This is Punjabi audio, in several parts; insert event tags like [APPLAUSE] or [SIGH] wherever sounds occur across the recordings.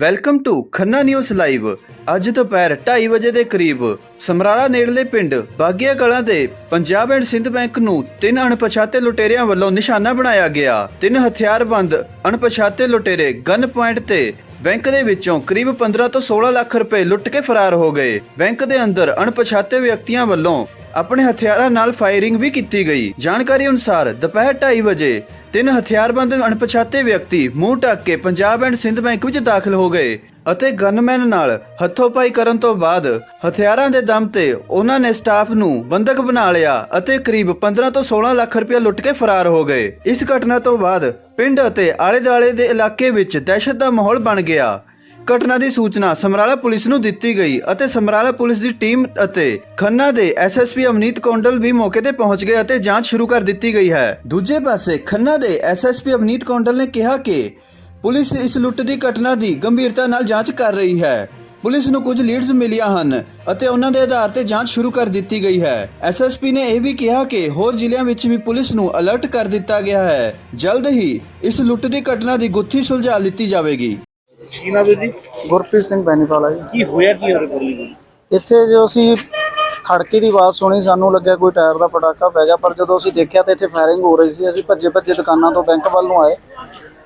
Welcome to Khanna news live ਅੱਜ ਦੁਪਹਿਰ 2:30 ਵਜੇ ਦੇ ਕਰੀਬ ਸਮਰਾਲਾ ਨੇੜਲੇ ਪਿੰਡ ਬਾਗਿਆ ਕਲਾਂ ਦੇ ਪੰਜਾਬ ਐਂਡ ਸਿੰਧ ਬੈਂਕ ਨੂੰ ਤਿੰਨ ਅਣਪਛਾਤੇ ਲੁਟੇਰਿਆਂ ਵੱਲੋਂ ਨਿਸ਼ਾਨਾ ਬਣਾਇਆ ਗਿਆ। ਤਿੰਨ ਹਥਿਆਰਬੰਦ ਅਣਪਛਾਤੇ ਲੁਟੇਰੇ ਗਨ ਪੁਆਇੰਟ ਤੇ ਬੈਂਕ ਦੇ ਵਿੱਚੋਂ ਕਰੀਬ 15 ਤੋਂ 16 ਲੱਖ ਰੁਪਏ ਲੁੱਟ ਕੇ ਫਰਾਰ ਹੋ ਗਏ। ਬੈਂਕ ਦੇ ਅੰਦਰ ਅਣਪਛਾਤੇ ਵਿਅਕਤੀਆਂ ਵੱਲੋਂ ਆਪਣੇ ਹਥਿਆਰਾਂ ਨਾਲ ਫਾਇਰਿੰਗ ਵੀ ਕੀਤੀ ਗਈ। ਜਾਣਕਾਰੀ ਅਨੁਸਾਰ ਦੁਪਹਿਰ 2:30 ਵਜੇ ਤਿੰਨ ਹਥਿਆਰਬੰਦ ਅਣਪਛਾਤੇ ਵਿਅਕਤੀ ਮੂੰਹ ਢੱਕ ਕੇ ਪੰਜਾਬ ਐਂਡ ਸਿੰਧ ਬੈਂਕ ਵਿੱਚ ਦਾਖਲ ਹੋ ਗਏ। ਅਤੇ ਗਨਮੈਨ ਨਾਲ ਹੱਥੋਂਪਾਈ ਕਰਨ ਤੋਂ ਬਾਅਦ ਹਥਿਆਰਾਂ ਦੇ ਦਮ ਤੇ ਉਹਨਾਂ ਨੇ ਸਟਾਫ ਨੂੰ ਬੰਦਕ ਬਣਾ ਲਿਆ ਅਤੇ ਕਰੀਬ 15 ਤੋਂ 16 ਲੱਖ ਰੁਪਏ ਲੁੱਟ ਕੇ ਫਰਾਰ ਹੋ ਗਏ। ਇਸ ਘਟਨਾ ਤੋਂ ਬਾਅਦ ਪਿੰਡ ਅਤੇ ਆਲੇ-ਦੁਆਲੇ ਦੇ ਇਲਾਕੇ ਵਿੱਚ ਦਹਿਸ਼ਤ ਦਾ ਮਾਹੌਲ ਬਣ ਗਿਆ। ਘਟਨਾ ਦੀ ਸੂਚਨਾ ਸਮਰਾਲਾ ਪੁਲਿਸ ਨੂੰ ਦਿੱਤੀ ਗਈ ਅਤੇ ਸਮਰਾਲਾ ਪੁਲਿਸ ਦੀ ਟੀਮ ਅਤੇ ਖੰਨਾ ਦੇ ਐਸਐਸਪੀ ਅਮਨੀਤ ਕੌਂਡਲ ਵੀ ਮੌਕੇ ਤੇ ਪਹੁੰਚ ਗਏ ਅਤੇ ਜਾਂਚ ਸ਼ੁਰੂ ਕਰ ਦਿੱਤੀ ਗਈ ਹੈ। ਦੂਜੇ ਪਾਸੇ ਖੰਨਾ ਦੇ ਐਸਐਸਪੀ ਅਮਨੀਤ ਕੌਂਡਲ ਨੇ ਕਿਹਾ ਕਿ ਪੁਲਿਸ ਇਸ ਲੁੱਟ ਦੀ ਘਟਨਾ ਦੀ ਗੰਭੀਰਤਾ ਨਾਲ ਜਾਂਚ ਕਰ ਰਹੀ ਹੈ। ਪੁਲਿਸ ਨੂੰ ਕੁਝ ਲੀਡਸ ਮਿਲੀਆਂ ਹਨ ਅਤੇ ਉਹਨਾਂ ਦੇ ਆਧਾਰ ਤੇ ਜਾਂਚ ਸ਼ੁਰੂ ਕਰ ਦਿੱਤੀ ਗਈ ਹੈ। ਐਸਐਸਪੀ ਨੇ ਇਹ ਵੀ ਕਿਹਾ ਕਿ ਹੋਰ ਜ਼ਿਲ੍ਹਿਆਂ ਵਿੱਚ ਵੀ ਪੁਲਿਸ ਨੂੰ ਅਲਰਟ ਕਰ ਦਿੱਤਾ ਗਿਆ ਹੈ। ਜਲਦ ਹੀ ਇਸ ਲੁੱਟ ਦੀ ਘਟਨਾ ਦੀ ਗੁੱਥੀ ਸੁਲਝਾ ਲਿੱਤੀ ਜਾਵੇਗੀ। ਕੀ ਨਾ ਵੀਰ ਜੀ? ਗੁਰਪ੍ਰੀਤ ਸਿੰਘ ਬੈਨੀਵਾਲਾ ਜੀ। ਕੀ ਹੋਇਆ ਕੀ ਹੋਰ ਗੋਲੀ ਗੋਲੀ ਇੱਥੇ ਜੋ ਅਸੀਂ ਖੜਕੇ ਦੀ ਆਵਾਜ਼ ਸੁਣੀ ਸਾਨੂੰ ਲੱਗਿਆ ਕੋਈ ਟਾਇਰ ਦਾ ਪਟਾਕਾ ਪੈ ਗਿਆ ਪਰ ਜਦੋਂ ਅਸੀਂ ਦੇਖਿਆ ਤਾਂ ਇੱਥੇ ਫਾਇਰਿੰਗ ਹੋ ਰਹੀ ਸੀ। ਅਸੀਂ ਭੱਜੇ ਭੱਜੇ ਦੁਕਾਨਾਂ ਤੋਂ ਬੈਂਕ ਵੱਲ ਨੂੰ ਆਏ।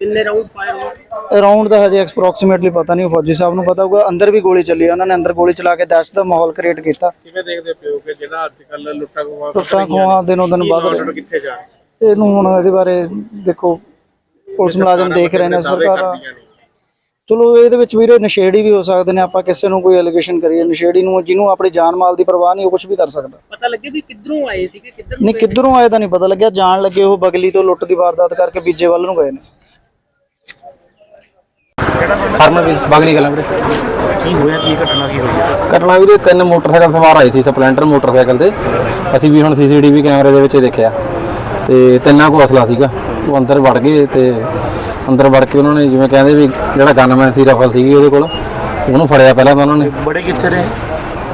ਕਿੰਨੇ ਰਾਉਂਡ ਫਾਇਰ ਹੋਏ? ਅਰਾਊਂਡ ਦਾ ਹਜੇ ਐਕਸਪ੍ਰੋਕਸੀਮੇਟਲੀ ਪਤਾ ਨਹੀਂ ਫੌਜੀ ਸਾਹਿਬ ਨੂੰ ਪਤਾ ਹੋਊਗਾ। ਅੰਦਰ ਵੀ ਗੋਲੀ ਚੱਲੀ ਆ ਉਹਨਾਂ ਨੇ ਅੰਦਰ ਗੋਲੀ ਚਲਾ ਕੇ ਦਹਿਸ਼ਤ ਦਾ ਮਾਹੌਲ ਕ੍ਰੀਏਟ ਕੀਤਾ। ਕਿਵੇਂ ਦੇਖਦੇ ਪਿਓ ਕਿ ਜਿਹੜਾ ਅੱਜ ਕੱਲ ਲੁੱਟਾ ਟੁੱਟਾਂ ਖੋਹਾਂ ਦਿਨੋਂ ਦਿਨ ਵੱਧ ਰਹੇ ਕਿੱਥੇ ਜਾ ਇਹਨੂੰ ਹੁਣ ਇਹਦੇ ਬਾਰੇ ਦੇਖੋ ਪੁਲਿਸ ਮੁਲਾਜ਼ਮ ਦੇਖ ਰਹੇ ਨੇ ਸਰਕਾਰ। ਚਲੋ ਇਹਦੇ ਵਿੱਚ ਵੀਰੇ ਨਸ਼ੇੜੀ ਵੀ ਹੋ ਸਕਦੇ ਨੇ ਆਪਾਂ ਕਿਸੇ ਨੂੰ ਕੋਈ ਐਲੀਗੇਸ਼ਨ ਕਰੀਏ। ਨਸ਼ੇੜੀ ਨੂੰ ਜਿਹਨੂੰ ਆਪਣੀ ਜਾਨ ਮਾਲ ਦੀ ਪਰਵਾਹ ਨਹੀਂ ਉਹ ਕੁਝ ਵੀ ਕਰ ਸਕਦਾ। ਪਤਾ ਲੱਗੇ ਵੀ ਕਿੱਧਰੋਂ ਆਏ ਸੀਗੇ ਕਿੱਧਰ ਨਹੀਂ ਕਿੱਧਰੋਂ ਆਏ ਤਾਂ ਨਹੀਂ ਪਤਾ ਲੱਗਿਆ। ਜਾਣ ਲੱਗੇ ਉਹ ਬਗਲੀ ਤੋਂ ਲੁੱਟ ਦੀ ਵਾਰਦਾਤ ਕਰਕੇ ਬੀਜੇ ਵੱਲ ਨੂੰ ਗਏ ਨੇ। ਹਰਮਨ ਬਾਗਲੀ ਗੱਲਾਂ ਵੀਰੇ। ਕੀ ਹੋਇਆ ਕੀ ਘਟਨਾ ਕੀ ਹੋਈ ਘਟਨਾ ਵੀਰੇ ਤਿੰਨ ਮੋਟਰਸਾਈਕਲ ਸਵਾਰ ਆਏ ਸੀ ਸਪਲੈਂਡਰ ਮੋਟਰਸਾਈਕਲ ਤੇ। ਅਸੀਂ ਵੀ ਹੁਣ ਸੀਸੀਟੀਵੀ ਕੈਮਰੇ ਦੇ ਵਿੱਚ ਦੇਖਿਆ। ਤੇ ਤਿੰਨਾਂ ਕੋਲ ਅਸਲਾ ਸੀਗਾ। ਉਹ ਅੰਦਰ ਵੜ ਗਏ ਤੇ ਅੰਦਰ ਵੜ ਕੇ ਉਹਨਾਂ ਨੇ ਜਿਵੇਂ ਕਹਿੰਦੇ ਵੀ ਜਿਹੜਾ ਗਨਮੈਨ ਸੀ ਰਫਲ ਸੀਗੀ ਉਹਦੇ ਕੋਲ ਉਹਨੂੰ ਫੜਿਆ ਪਹਿਲਾਂ ਤਾਂ ਉਹਨਾਂ ਨੇ। ਬੜੇ ਕਿੱਥੇ ਨੇ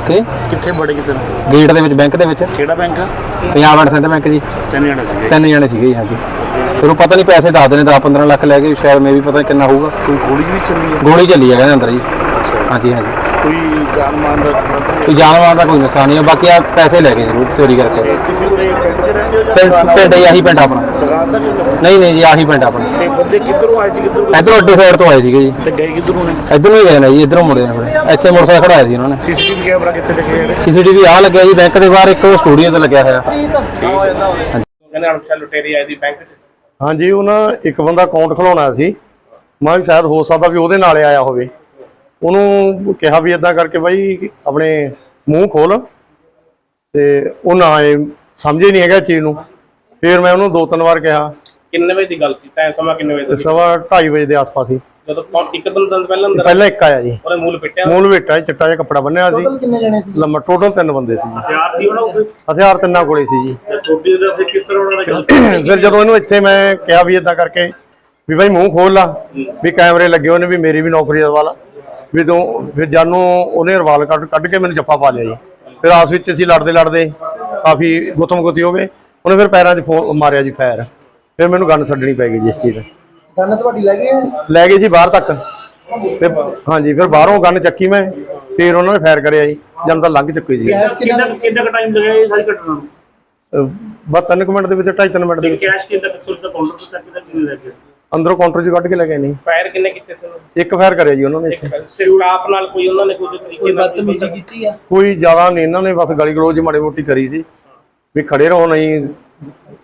ਕਿ? ਕਿੱਥੇ ਬੜੇ ਕਿੱਥੇ ਨੇ? ਗੇਟ ਦੇ ਵਿੱਚ ਬੈਂਕ ਦੇ ਵਿੱਚ। ਕਿਹੜਾ bank? Punjab and Sindh bank ਜੀ। ਤਿੰਨ ਜਣੇ ਸੀਗੇ। ਤਿੰਨ ਜਣੇ ਸੀਗੇ ਜੀ ਹਾਂਜੀ। ਉਹ ਪਤਾ ਨਹੀਂ ਪੈਸੇ ਦੱਸਦੇ ਨੇ 10 15 ਲੱਖ ਲੈ ਕੇ ਸ਼ਾਇਦ ਮੇ ਵੀ ਪਤਾ ਨੀ ਕਿੰਨਾ ਹੋਊਗਾ। ਕੋਈ ਗੋਲੀ ਵੀ ਚੱਲੀ ਹੈ ਗੋਲੀ ਚੱਲੀ ਹੈ ਕਹਿੰਦੇ ਅੰਦਰ ਜੀ। ਹਾਂਜੀ ਹਾਂਜੀ। ਕੋਈ ਜਾਨ ਮਾਨ ਦਾ ਕੋਈ ਜਾਨਵਰਾਂ ਦਾ ਕੋਈ ਨੁਕਸਾਨ ਨਹੀਂ ਹੈ ਬਾਕੀ ਆ ਪੈਸੇ ਲੈ ਗਏ ਜ਼ਰੂਰ ਚੋਰੀ ਕਰਕੇ। ਉਰੇ ਪਿੰਡ 'ਚ ਰਹਿੰਦੇ ਹੋ ਜਾਂ ਪਿੰਡ ਪਿੰਡ ਹੀ ਆਹੀ ਪਿੰਡ ਆਪਣਾ। ਦੁਕਾਨ ਦਾ ਨਹੀਂ ਨਹੀਂ ਨਹੀਂ ਜੀ ਆਹੀ ਪਿੰਡ ਆਪਣਾ। ਤੇ ਬੰਦੇ ਕਿੱਧਰੋਂ ਆਏ ਸੀ ਕਿੱਧਰੋਂ ਇਧਰੋਂ ਅੱਡੇ ਸਾਈਡ ਤੋਂ ਆਏ ਸੀਗੇ ਜੀ। ਤੇ ਗਏ ਕਿੱਧਰੋਂ ਨੇ? ਇਧਰੋਂ ਹੀ ਗਏ ਨੇ ਜੀ ਇਧਰੋਂ ਮੁੜੇ ਨੇ ਫਿਰ ਇੱਥੇ ਮੋਟਰਸਾਈਕਲ ਖੜਾਇਆ ਸੀ ਉਹਨਾਂ ਨੇ। ਸੀਸੀਟੀਵੀ ਕੈਮਰਾ ਕਿੱਥੇ ਦਿਖੇ ਨੇ? ਸੀਸੀਟੀਵੀ ਆ ਲੱਗਿਆ ਜੀ ਬੈਂਕ ਦੇ ਬਾਹਰ ਇੱਕ ਉਹ ਸਟੂਡੀਓ ਤੇ ਲੱਗਿਆ ਹੋਇਆ। ਕਹਿੰਦੇ ਅਣਛਾ ਲੁਟੇਰੀ ਆਈ ਦੀ ਬੈਂਕ 'ਚ। ਹਾਂਜੀ ਉਹਨਾਂ ਇੱਕ ਬੰਦਾ ਅਕਾਊਂਟ ਖੁਲਾਉਣਾ ਸੀ। ਮੈਂ ਸ਼ਾਇਦ ਹੋ ਸਕਦਾ ਵੀ ਉਹਦੇ ਨਾਲ ਆਇਆ ਹੋਵੇ। ਉਹਨੂੰ ਕਿਹਾ ਵੀ ਇਦਾਂ ਕਰਕੇ ਬਾਈ ਆਪਣੇ ਮੂੰਹ ਖੋਲ। ਤੇ ਉਹ ਨਾ ਆਏ ਸਮਝੇ ਨਹੀਂ ਹੈਗਾ ਚੀਜ਼ ਨੂੰ। ਫਿਰ ਮੈਂ ਉਹਨੂੰ ਦੋ ਤਿੰਨ ਵਾਰ ਕਿਹਾ। ਕਿੰਨੇ ਵਜੇ ਦੀ ਗੱਲ ਸੀ? ਟਾਈਮ ਸਮਾਂ ਕਿੰਨੇ ਵਜੇ ਦਾ ਸੀ? ਸਵਾ 2:30 ਵਜੇ ਦੇ ਆਸ-ਪਾਸ ਹੀ ਜਦੋਂ ਇੱਕ ਪਹਿਲਾਂ ਅੰਦਰ ਪਹਿਲਾਂ ਇੱਕ ਆਇਆ ਜੀ। ਉਹਨੇ ਮੂਲ ਪਿੱਟਿਆ ਮੂਲ ਵੇਟਾ ਚਿੱਟਾ ਜਿਹਾ ਕੱਪੜਾ ਬੰਨਿਆ ਸੀ। ਕਿੰਨੇ ਜਣੇ ਸੀ? ਲੰਮਾ ਟੋਟਲ ਤਿੰਨ ਬੰਦੇ ਸੀ ਜੀ। ਹਥਿਆਰ ਸੀ ਉਹਨਾਂ ਕੋਲ? ਹਥਿਆਰ ਤਿੰਨਾਂ ਕੋਲੇ ਸੀ ਜੀ। ਤੇ ਛੋਟੀ ਦੇ ਉੱਤੇ ਕਿਸ ਤਰ੍ਹਾਂ ਉਹਨਾਂ ਨੇ ਗੱਲ ਫਿਰ ਜਦੋਂ ਇਹਨੂੰ ਇੱਥੇ ਮੈਂ ਕਿਹਾ ਵੀ ਇਦਾਂ ਕਰਕੇ ਵੀ ਭਾਈ ਮੂੰਹ ਖੋਲ ਲਾ ਵੀ ਕੈਮਰੇ ਲੱਗੇ ਹੋਏ ਨੇ ਵੀ ਮੇਰੀ ਵੀ ਨੌਕਰੀ ਦਾ ਵਾਲਾ ਵੀ ਤੂੰ ਫਿਰ ਜਾਨੂੰ ਉਹਨੇ ਰਵਾਲ ਕੱਢ ਕੱਢ ਕੇ ਮੈਨੂੰ ਜੱਫਾ ਪਾ ਲਿਆ ਜੀ। ਫਿਰ ਆਸ ਵਿੱਚ ਅਸੀਂ ਲੜਦੇ ਲੜਦੇ ਕਾਫੀ ਗੁੱਤਮ ਗੁੱਤੀ ਹੋ ਗਏ। ਉਹਨੇ ਫਿਰ ਪੈਰਾਂ 'ਚ ਫੋ ਮਾਰਿਆ ਜੀ ਫਾਇਰ। ਫਿਰ ਮੈਨੂੰ ਗਨ ਛੱਡਣੀ ਪੈ ਗਈ ਜੀ ਇਸ ਚੀਜ਼ ਦੀ। ਗਨ ਤੁਹਾਡੀ ਲੈ ਗਏ ਲੈ ਗਏ ਜੀ ਬਾਹਰ ਤੱਕ। ਤੇ ਹਾਂਜੀ ਫਿਰ ਬਾਹਰੋਂ ਗਨ ਚੱਕੀ ਮੈਂ ਫਿਰ ਉਹਨਾਂ ਨੇ ਫਾਇਰ ਕਰਿਆ ਜੀ। ਜਦ ਤਾਂ ਲੰਘ ਚੁੱਕੀ ਜੀ। ਕਿੰਨਾ ਕਿੰਨਾ ਕੁ ਟਾਈਮ ਲੱਗਿਆ ਇਹ ਸਾਰੀ ਘਟਨਾ ਨੂੰ? ਬਸ ਤਿੰਨ ਕੁ ਮਿੰਟ ਦੇ ਵਿੱਚ ਢਾਈ ਤਿੰਨ ਮਿੰਟ ਦੇ ਵਿੱਚ। ਕੈਸ਼ ਕਿੰਨਾ ਕੁ ਦਾ ਕਾਊਂਟਰ ਤੋਂ ਤੱਕ ਦਾ ਕਿੰਨੇ ਲੱਗੇ ਅੰਦਰੋਂ ਕਾਊਂਟਰ 'ਚ ਕੱਢ ਕੇ ਲੈ ਗਏ ਨਹੀਂ। ਫਾਇਰ ਕਿੰਨੇ ਕੀਤੇ ਸੀ ਉਹਨਾਂ ਇੱਕ ਫਾਇਰ ਕਰਿਆ ਜੀ ਉਹਨਾਂ ਨੇ ਸਟਾਫ ਨਾਲ ਕੋਈ ਉਹਨਾਂ ਨੇ ਕੋਈ ਤਰੀਕੇ ਨਾਲ ਬਦਤਮੀਜ਼ੀ ਕੀਤੀ? ਆ? ਕੋਈ ਜ਼ਿਆਦਾ ਨਹੀਂ ਇਹਨਾਂ ਨੇ ਬਸ ਗਲੀ ਗਲੋਚ ਮਾੜੀ ਮੋਟੀ ਕਰੀ ਸੀ। ਵੀ ਖੜੇ ਰਹੋ ਨਹੀਂ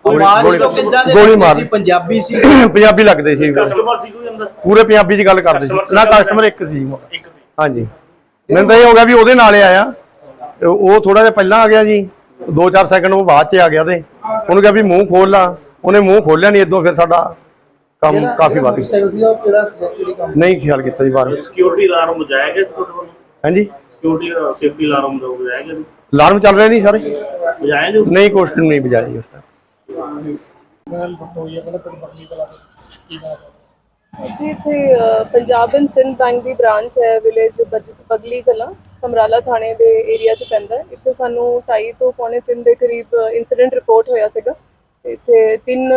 ਗੋਲੀ ਗੋਲੀ ਮਾਰ। ਪੰਜਾਬੀ ਸੀ? [COUGHS] ਪੰਜਾਬੀ ਲੱਗਦੇ ਸੀ। ਕਸਟਮਰ ਸੀ ਕੋਈ ਅੰਦਰ? ਪੂਰੇ ਪੰਜਾਬੀ 'ਚ ਗੱਲ ਕਰਦੇ ਸੀ। ਨਾ ਕਸਟਮਰ ਇੱਕ ਸੀ। ਇੱਕ ਸੀ। ਹਾਂਜੀ। ਮੈਨੂੰ ਤਾਂ ਇਹ ਹੋ ਗਿਆ ਵੀ ਉਹਦੇ ਨਾਲ ਹੀ ਆਇਆ। ਤੇ ਉਹ ਥੋੜਾ ਜਿਹਾ ਪਹਿਲਾਂ ਆ ਗਿਆ ਜੀ। 2-4 ਸੈਕਿੰਡ ਉਹ ਬਾਅਦ 'ਚ ਆ ਗਿਆ ਤੇ ਉਹਨੂੰ ਕਿਹਾ ਵੀ ਮੂੰਹ ਖੋਲ ਲਾ। ਉਹਨੇ ਮੂੰਹ ਖੋਲਿਆ ਨਹੀਂ ਇਦੋਂ ਫਿਰ ਸਾਡਾ ਕੰਮ ਕਾਫੀ ਵੱਧ ਗਿਆ। ਸਾਈਕਲ ਸੀ ਉਹ ਕਿਹੜਾ ਕਿਹੜੀ ਕੰਮ? ਨਹੀਂ ਖਿਆਲ ਕੀਤਾ ਜੀ ਬਾਹਰ। ਸਿਕਿਉਰਿਟੀ ਅਲਾਰਮ ਬਜਾਇਆ ਗਿਆ ਸੀ ਤੁਹਾਡੇ ਕੋਲ? ਹਾਂਜੀ। ਸਿਕਿਉਰਿਟੀ ਸੇਫਟੀ ਅਲਾਰਮ ਦਾ ਬਜਾਇਆ ਗਿਆ ਸੀ? ਅਲਾਰਮ ਚੱਲ ਰਿਹਾ ਨਹੀਂ ਸਾਰੇ। ਬਜਾਇਆ ਜੋ? ਨਹੀਂ ਕੁਛ ਨਹੀਂ ਬਜਾਈ ਉਸ time। ਜੀ ਇੱਥੇ ਅ, ਪੰਜਾਬ ਐਂਡ ਸਿੰਧ ਬੈਂਕ ਦੀ ਬ੍ਰਾਂਚ ਹੈ ਵਿਲੇਜ ਬਗਲੀ ਕਲਾਂ ਸਮਰਾਲਾ ਥਾਣੇ ਦੇ ਏਰੀਆ 'ਚ ਪੈਂਦਾ ਹੈ। ਇੱਥੇ ਸਾਨੂੰ 2:30 ਤੋਂ ਪੌਣੇ 3 ਦੇ ਕਰੀਬ ਇਨਸੀਡੈਂਟ ਰਿਪੋਰਟ ਹੋਇਆ ਸੀਗਾ। ਤੇ ਇੱਥੇ ਤਿੰਨ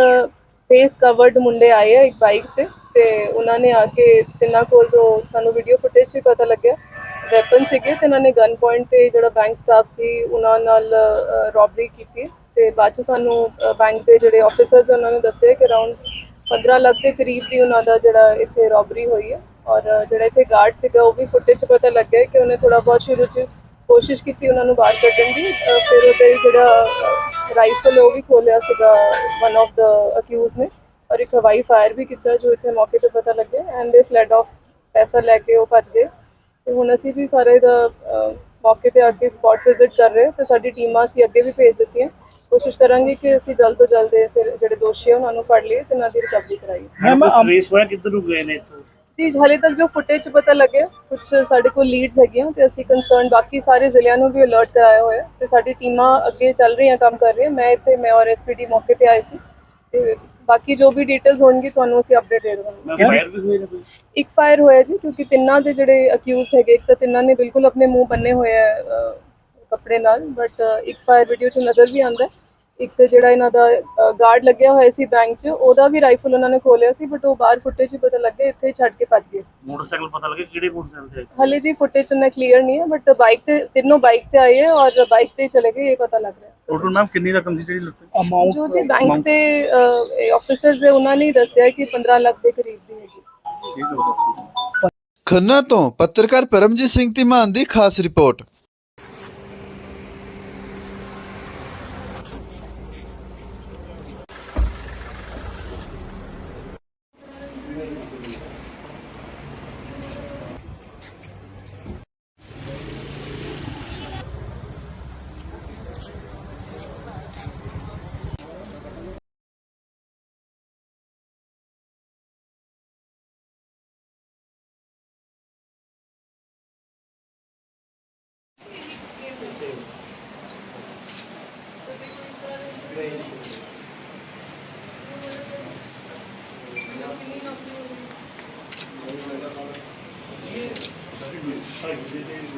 ਫੇਸ ਕਵਰਡ ਮੁੰਡੇ ਆਏ ਆ ਇੱਕ ਬਾਈਕ ਤੇ ਤੇ ਉਹਨਾਂ ਨੇ ਆ ਕੇ ਤਿੰਨਾਂ ਕੋਲ ਜੋ ਸਾਨੂੰ ਵੀਡੀਓ ਫੁਟੇਜ 'ਚ ਪਤਾ ਲੱਗਿਆ ਵੈਪਨ ਸੀਗੇ ਤੇ ਇਹਨਾਂ ਨੇ ਗਨ ਪੁਆਇੰਟ ਤੇ ਜਿਹੜਾ ਬੈਂਕ ਸਟਾਫ ਸੀ ਉਹਨਾਂ ਨਾਲ ਰੋਬਰੀ ਕੀਤੀ ਤੇ ਬਾਅਦ 'ਚ ਸਾਨੂੰ ਬੈਂਕ ਦੇ ਜਿਹੜੇ ਆਫੀਸਰਸ ਉਹਨਾਂ ਨੇ ਦੱਸਿਆ ਕਿ ਅਰਾਊਂਡ 15 ਲੱਖ ਦੇ ਕਰੀਬ ਦੀ ਉਹਨਾਂ ਦਾ ਜਿਹੜਾ ਇੱਥੇ ਰੋਬਰੀ ਹੋਈ ਹੈ ਔਰ ਜਿਹੜਾ ਇੱਥੇ ਗਾਰਡ ਸੀਗਾ ਉਹ ਵੀ ਫੁਟੇਜ 'ਚ ਪਤਾ ਲੱਗਿਆ ਕਿ ਉਹਨੇ ਥੋੜਾ ਬਹੁਤ ਸ਼ੁਰੂ 'ਚ ਕੋਸ਼ਿਸ਼ ਕੀਤੀ ਉਹਨਾਂ ਨੂੰ ਬਾਹਰ ਕੱਢਣ ਦੀ ਅ, ਫਿਰ ਉਹਦੇ ਜਿਹੜਾ ਰਾਈਫਲ ਉਹ ਵੀ ਖੋਲਿਆ ਸੀਗਾ ਵਨ ਆਫ ਦਾ ਅਕਿਊਜ਼ ਨੇ ਔਰ ਇੱਕ ਹਵਾਈ ਫਾਇਰ ਵੀ ਕੀਤਾ ਜੋ ਇੱਥੇ ਮੌਕੇ ਤੇ ਪਤਾ ਲੱਗਿਆ ਐਂਡ ਦੇ ਫਲੈਡ ਆਫ ਪੈਸਾ ਲੈ ਕੇ ਉਹ ਭੱਜ ਗਏ। ਤੇ ਹੁਣ ਅਸੀਂ ਜੀ ਸਾਰੇ ਦਾ ਮੌਕੇ ਤੇ ਆ ਕੇ ਸਪੌਟ ਵਿਜ਼ਿਟ ਕਰ ਰਹੇ ਤੇ ਸਾਡੀ ਟੀਮਾਂ ਅਸੀਂ ਅੱਗੇ ਵੀ ਭੇਜ ਦਿੱਤੀਆਂ। ਕੋਸ਼ਿਸ਼ ਕਰਾਂਗੇ ਕਿ ਅਸੀਂ ਜਲਦ ਤੋਂ ਜਲਦ ਇਹ ਫਿਰ ਜਿਹੜੇ ਦੋਸ਼ੀ ਆ ਉਹਨਾਂ ਨੂੰ ਫੜ ਲਈਏ ਤੇ ਉਹਨਾਂ ਦੀ ਰਿਕਵਰੀ ਕਰਾਈਏ। ਰੇਸ ਹੋਇਆ ਕਿੱਧਰ ਨੂੰ ਗਏ ਨੇ ਇੱਥੋਂ? ਜੀ ਹਾਲੇ ਤੱਕ ਜੋ ਫੁਟੇਜ 'ਚ ਪਤਾ ਲੱਗਿਆ ਕੁਝ ਸਾਡੇ ਕੋਲ ਲੀਡਸ ਹੈਗੀਆਂ ਤੇ ਅਸੀਂ ਕੰਸਰਨ ਬਾਕੀ ਸਾਰੇ ਜ਼ਿਲ੍ਹਿਆਂ ਨੂੰ ਵੀ ਅਲਰਟ ਕਰਾਇਆ ਹੋਇਆ ਤੇ ਸਾਡੀ ਟੀਮਾਂ ਅੱਗੇ ਚੱਲ ਰਹੀਆਂ ਕੰਮ ਕਰ ਰਹੀਆਂ। ਮੈਂ ਇੱਥੇ ਮੈਂ ਔਰ ਐਸਪੀਡੀ ਮੌਕੇ ਤੇ ਆਏ ਸੀ ਤੇ ਬਾਕੀ ਜੋ ਵੀ ਡਿਟੇਲਸ ਹੋਣਗੀ ਤੁਹਾਨੂੰ ਅਸੀਂ ਅਪਡੇਟ ਦੇ ਦੇਵਾਂਗੇ ਫਾਇਰ ਵੀ ਹੋਏ ਨੇ ਕੋਈ ਇੱਕ ਫਾਇਰ ਹੋਇਆ ਜੀ ਕਿਉਂਕਿ ਤਿੰਨਾਂ ਦੇ ਜਿਹੜੇ ਅਕਿਊਜ਼ਡ ਹੈਗੇ ਇੱਕ ਤਾਂ ਤਿੰਨਾਂ ਨੇ ਬਿਲਕੁਲ ਆਪਣੇ ਮੂੰਹ ਬੰਨੇ ਹੋਏ ਆ ਕੱਪੜੇ ਨਾਲ ਬਟ ਇੱਕ ਫਾਇਰ ਵੀਡੀਓ 'ਚ ਨਜ਼ਰ ਵੀ ਆਉਂਦਾ ਹੈ। ਇੱਕ ਜਿਹੜਾ ਇਹਨਾਂ ਦਾ ਗਾਰਡ ਲੱਗਿਆ ਹੋਇਆ ਸੀ ਬੈਂਕ 'ਚ ਉਹਦਾ ਵੀ ਰਾਈਫਲ ਉਹਨਾਂ ਨੇ ਖੋਲਿਆ ਸੀ ਬਟ ਉਹ ਬਾਹਰ ਫੁਟੇਜ 'ਚ ਪਤਾ ਲੱਗਿਆ ਇੱਥੇ ਹੀ ਛੱਡ ਕੇ ਭੱਜ ਗਏ ਸੀ। ਮੋਟਰਸਾਈਕਲ ਪਤਾ ਲੱਗੇ ਕਿਹੜੇ ਮੋਟਰਸਾਈਕਲ ਤੇ ਆਏ? ਹਾਲੇ ਜੀ ਫੁਟੇਜ 'ਚ ਨਾ ਕਲੀਅਰ ਨਹੀਂ ਹੈ ਬਟ ਬਾਈਕ ਤੇ ਤਿੰਨੋਂ ਬਾਈਕ ਤੇ ਆਏ ਹੈ ਔਰ ਬਾਈਕ ਤੇ ਹੀ ਚਲੇ ਗਏ ਇਹ ਪਤਾ ਲੱਗ ਰਿਹਾ ਟੋਟਲ ਮੈਮ ਕਿੰਨੀ ਰਕਮ ਸੀ ਜਿਹੜੀ ਲੁੱਟੀ ਜੋ ਜੀ ਬੈਂਕ ਦੇ ਆਫੀਸਰਸ ਹੈ ਉਹਨਾਂ ਨੇ ਹੀ ਦੱਸਿਆ ਕਿ 15 ਲੱਖ ਦੇ ਕਰੀਬ ਦੀ ਹੈਗੀ। ਖੰਨਾ ਤੋਂ ਪੱਤਰਕਾਰ ਪਰਮਜੀਤ ਸਿੰਘ ਧੀਮਾਨ ਦੀ ਖਾਸ ਰਿਪੋਰਟ। Gracias.